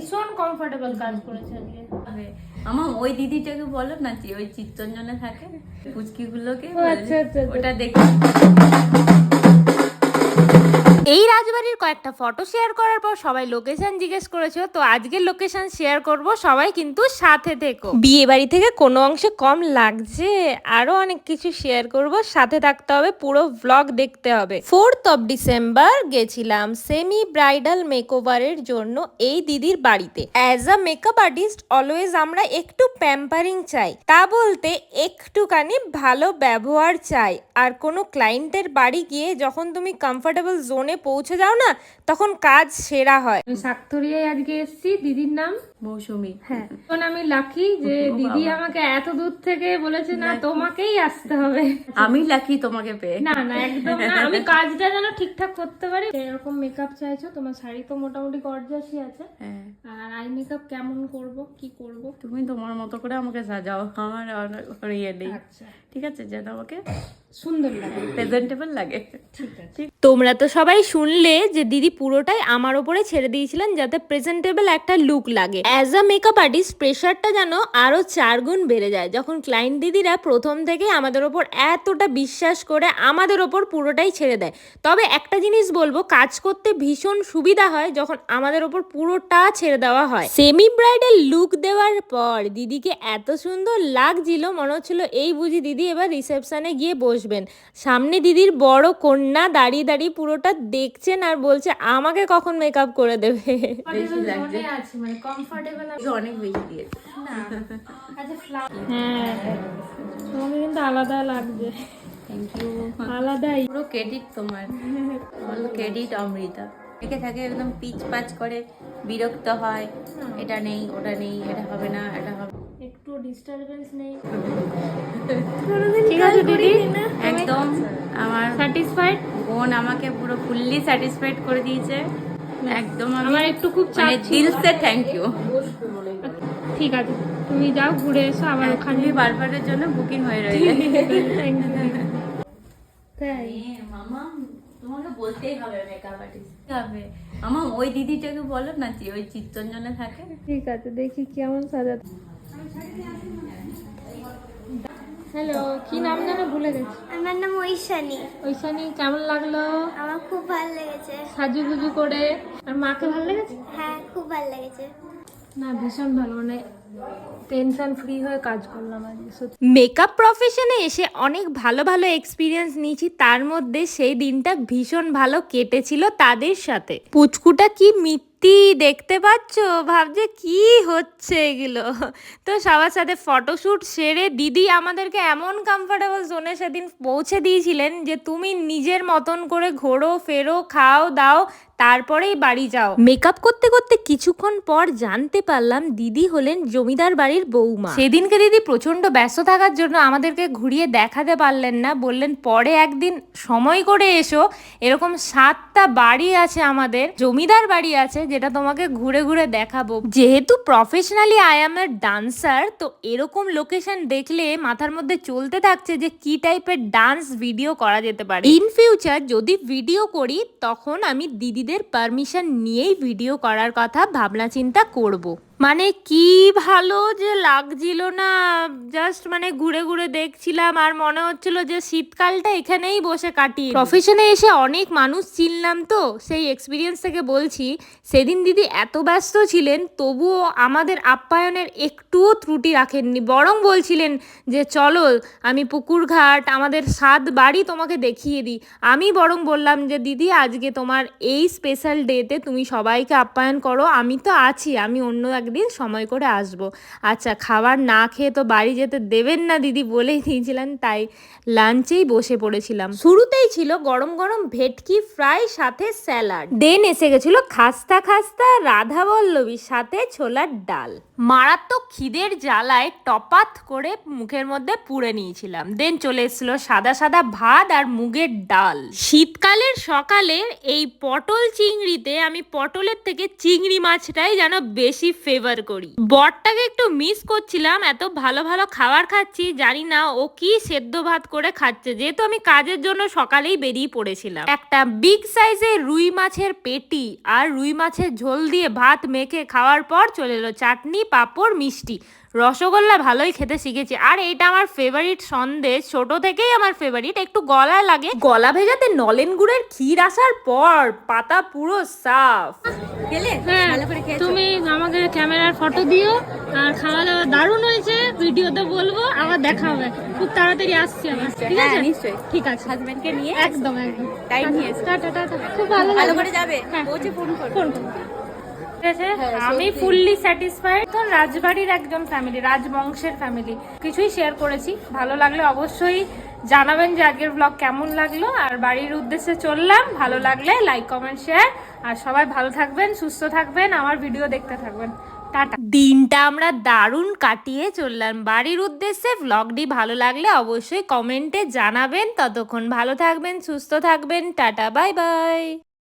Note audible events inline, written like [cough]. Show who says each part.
Speaker 1: ভীষণ কমফোর্টেবল কাজ করেছে আজকে।
Speaker 2: আমার ওই দিদিটাকে বলো না ওই চিত্তঞ্জনে থাকে
Speaker 1: পুচকিগুলোকে আচ্ছা, আচ্ছা, আচ্ছা।
Speaker 2: ওটা দেখি
Speaker 3: এই রাজবাড়ির কয়েকটা ফটো শেয়ার করার পর সবাই লোকেশন জিজ্ঞেস করেছ তো আজকের লোকেশন শেয়ার করব, সবাই কিন্তু সাথে থেকো। বিয়ে বাড়ি থেকে কোনো অংশে কম লাগছে, আরও অনেক কিছু শেয়ার করব, সাথে থাকতে হবে, পুরো ব্লগ দেখতে হবে। ফোর্থ অফ ডিসেম্বর গেছিলাম সেমি ব্রাইডাল মেকওভারের জন্য এই দিদির বাড়িতে। As a makeup artist always আমরা একটু প্যাম্পারিং চাই, তা বলতে একটুখানি ভালো ব্যবহার চাই। আর কোনো ক্লায়েন্টের বাড়ি গিয়ে যখন তুমি কমফোর্টেবল জোনে পৌঁছে যাও না তখন কাজ সেরা হয়।
Speaker 1: আমি শাকথরিয়ায় আজকে এসেছি দিদির নাম
Speaker 2: মৌসুমি।
Speaker 1: হ্যাঁ। এখন আমি লাকি যে দিদি আমাকে এত দূর থেকে বলেছে না তোমাকেই আসতে হবে।
Speaker 2: আমি লাকি তোমাকে পেয়ে।
Speaker 1: না না একদম না। আমি কাজটা যেন ঠিকঠাক করতে পারি। এরকম মেকআপ চাইছো? তোমার শাড়ি তো মোটামুটি গর্জাসই আছে।
Speaker 2: হ্যাঁ।
Speaker 1: আর আই মেকআপ কেমন করব? কি করব?
Speaker 2: তুমি তোমার মতো করে আমাকে সাজাও। আমার অনেক ইয়ে নেই।
Speaker 1: আচ্ছা।
Speaker 2: ঠিক আছে যেন আমাকে
Speaker 1: সুন্দর লাগে।
Speaker 2: প্রেজেন্টেবল লাগে।
Speaker 1: ঠিক আছে।
Speaker 3: তোমরা তো সবাই শুনলে যে দিদি পুরোটাই আমার ওপরে ছেড়ে দিয়েছিলেন যাতে প্রেজেন্টেবল একটা লুক লাগে। অ্যাজ আ মেকআপ আর্টিস্ট প্রেশারটা যেন আরও চার গুণ বেড়ে যায়। যখন ক্লায়েন্ট দিদিরা প্রথম থেকে আমাদের ওপর এতটা বিশ্বাস করে আমাদের ওপর পুরোটাই ছেড়ে দেয়। তবে একটা জিনিস বলব কাজ করতে ভীষণ সুবিধা হয় যখন আমাদের ওপর পুরোটা ছেড়ে দেওয়া হয়। সেমি ব্রাইডাল লুক দেওয়ার পর দিদিকে এত সুন্দর লাগছিল মনে হচ্ছিল এই বুঝি দিদি এবার রিসেপশনে গিয়ে বসবেন। সামনে দিদির বড় কন্যা দাঁড়িয়ে দাঁড়িয়ে পুরোটা দেখছেন আর বলছে আমাকে কখন মেকআপ করে দেবে?
Speaker 1: মনে আছে মানে কমফোর্টেবল
Speaker 2: অনেক বেশি দিয়েছে।
Speaker 1: আচ্ছা হ্যাঁ তোমাকে কিন্তু আলাদা লাগছে
Speaker 2: থ্যাংক ইউ
Speaker 1: আলাদাই।
Speaker 2: পুরো ক্রেডিট তোমার। ক্রেডিট অমৃতা। একে থাকে একদম পিচ পাচ করে বিরক্ত হয়। এটা নেই ওটা নেই এটা হবে না এটা
Speaker 1: একটু ডিস্টারবেন্স নেই। ঠিক আছে দিদি?
Speaker 2: একদম আমার
Speaker 1: স্যাটিসফাইড
Speaker 2: বোন আমাকে পুরো ফুললি স্যাটিসফাইড করে দিয়েছে। একদম
Speaker 1: আমার একটু খুব চাপ
Speaker 2: মানে দিল সে থ্যাংক ইউ
Speaker 1: ঠিক আছে তুমি যাও ঘুরে এসো আবার ওখানে।
Speaker 2: ওখানে বারবারের জন্য বুকিং হয়ে রয়েছে [laughs]
Speaker 1: Thank you. তাই?
Speaker 2: মামা তোমাকে বলতেই হবে মেকআপ আর্টিস্ট হবে। মামা ওই দিদিটাকে বলো না যে ওই চিত্তরঞ্জনে থাকে।
Speaker 1: ঠিক আছে দেখি কেমন সাজাতে হ্যালো কি নাম যেন ভুলে গেছি।
Speaker 4: আমার নাম ঐশানী।
Speaker 1: ওইখানে কেমন লাগল?
Speaker 4: আমার খুব ভালো লেগেছে।
Speaker 1: সাজুগুজু করে। আর মাকে ভালো লেগেছে?
Speaker 4: হ্যাঁ খুব ভালো লেগেছে।
Speaker 1: না ভীষণ ভালো মানে টেনশন ফ্রি হয়ে কাজ করলাম আজকে
Speaker 3: মেকআপ প্রফেশনে এসে অনেক ভালো ভালো এক্সপিরিয়েন্স নিয়েছি তার মধ্যে সেই দিনটা ভীষণ ভালো কেটেছিল তাদের সাথে। পুচকুটা কি মিত্তি দেখতে পাচ্ছ? ভাবছে কি হচ্ছে এগুলো? তো সবার সাথে ফটোশ্যুট সেরে দিদি আমাদেরকে এমন কমফোর্টেবল জোনে সেদিন পৌঁছে দিয়েছিলেন যে তুমি নিজের মতন করে ঘোরো ফেরো খাও দাও তারপরেই বাড়ি যাও। মেকআপ করতে করতে কিছুক্ষণ পর জানতে পারলাম দিদি হলেন জমিদার বাড়ির বৌমা। সেদিনকে দিদি প্রচণ্ড ব্যস্ত থাকার জন্য আমাদেরকে ঘুরিয়ে দেখাতে পারলেন না। বললেন পরে একদিন সময় করে এসো। এরকম সাতটা বাড়ি আছে আমাদের জমিদার বাড়ি আছে যেটা তোমাকে ঘুরে ঘুরে দেখাবো যেহেতু professionally I am a dancer তো এরকম লোকেশন দেখলে মাথার মধ্যে চলতে থাকছে যে কি টাইপের ডান্স ভিডিও করা যেতে পারে ইন ফিউচার যদি ভিডিও করি তখন আমি দিদিদের পারমিশন নিয়েই ভিডিও করার কথা ভাবনা চিন্তা করব। মানে কি ভালো যে লাগছিল না জাস্ট মানে ঘুরে ঘুরে দেখছিলাম আর মনে হচ্ছিল যে শীতকালটা এখানেই বসে কাটি প্রফেশনে এসে অনেক মানুষ চিনলাম তো, সেই এক্সপিরিয়েন্স থেকে বলছি, সেদিন দিদি এত ব্যস্ত ছিলেন, তবুও আমাদের আপ্যায়নের একটুও ত্রুটি রাখেননি, বরং বলছিলেন যে চলো, আমি পুকুরঘাট আমাদের সাত বাড়ি তোমাকে দেখিয়ে দিই। আমি বরং বললাম যে দিদি, আজকে তোমার এই স্পেশাল ডেতে তুমি সবাইকে আপ্যায়ন করো, আমি তো আছি, আমি অন্য একদিন সময় করে আসব। আচ্ছা খাবার না খেয়ে তো বাড়ি যেতে দেবেন না দিদি বলেই দিয়েছিলেন তাই লাঞ্চেই বসে পড়েছিলাম। শুরুতেই ছিল গরম গরম ভেটকি ফ্রাই সাথে স্যালাড। দেন এসে গেছিল খাস্তা খাস্তা রাধা বল্লবীর সাথে ছোলার ডাল। মারাত্মক খিদের জ্বালায় টপাত করে মুখের মধ্যে পুড়ে নিয়েছিলাম। দেন চলে এসেছিল সাদা সাদা ভাত আর মুগের ডাল। শীতকালের সকালের এই পটল চিংড়িতে আমি পটলের থেকে চিংড়ি মাছটাই যেন বেশি ফেভার করি। বরটাকে একটু মিস করছিলাম, এত ভালো ভালো খাবার খাচ্ছি, জানি না ও কি সেদ্ধ ভাত করে খাচ্ছে। যেহেতু আমি কাজের জন্য সকালেই বেরিয়ে পড়েছিলাম। একটা বিগ সাইজের রুই মাছের পেটি আর রুই মাছের ঝোল দিয়ে ভাত মেখে খাওয়ার পর চলে এলো চাটনি, পাঁপড়, মিষ্টি। রসগোল্লা ভালোই খেতে শিখেছি। আর এটা আমার ফেভারিট সন্দেশ। ছোট থেকেই আমার ফেভারিট একটু গলায় লাগে। গলা ভেজাতে নলেন গুড়ের ক্ষীর আসার পর পাতা পুরো সাফ।
Speaker 2: গেলে?
Speaker 1: হ্যাঁ তুমি আমাকে ক্যামেরার ফটো দিও আর খাওয়া দাওয়া দারুণ হয়েছে। ভিডিওতে বলব আবার দেখা হবে। খুব তাড়াতাড়ি আসছি আমি ঠিক
Speaker 2: হ্যাঁ
Speaker 1: আছে
Speaker 2: নিশ্চয়ই।
Speaker 1: ঠিক আছে।
Speaker 2: হাজবেন্ডকে নিয়ে
Speaker 1: একদম একদম।
Speaker 2: টাইম নিয়ে
Speaker 1: টাটা টাটা খুব ভালো
Speaker 2: ভালো করে যাবে?
Speaker 1: হ্যাঁ।
Speaker 2: পৌঁছে ফোন করো।
Speaker 1: ফোন করো।
Speaker 3: ঠিক আছে আমি ফুললি স্যাটিসফাইড তো রাজবাড়ির একজন ফ্যামিলি রাজবংশের ফ্যামিলি কিছুই শেয়ার করেছি। ভালো লাগলে অবশ্যই জানাবেন যে আগের ব্লগ কেমন লাগল। আর বাড়ির উদ্দেশ্যে চললাম। ভালো লাগলে লাইক কমেন্ট শেয়ার আর সবাই ভালো থাকবেন সুস্থ থাকবেন। আমার ভিডিও দেখতে থাকবেন। টাটা। দিনটা আমরা দারুণ কাটিয়ে চললাম। বাড়ির উদ্দেশ্যে ভ্লগটি ভালো লাগলে অবশ্যই কমেন্টে জানাবেন। ততক্ষণ ভালো থাকবেন সুস্থ থাকবেন। Tata bye bye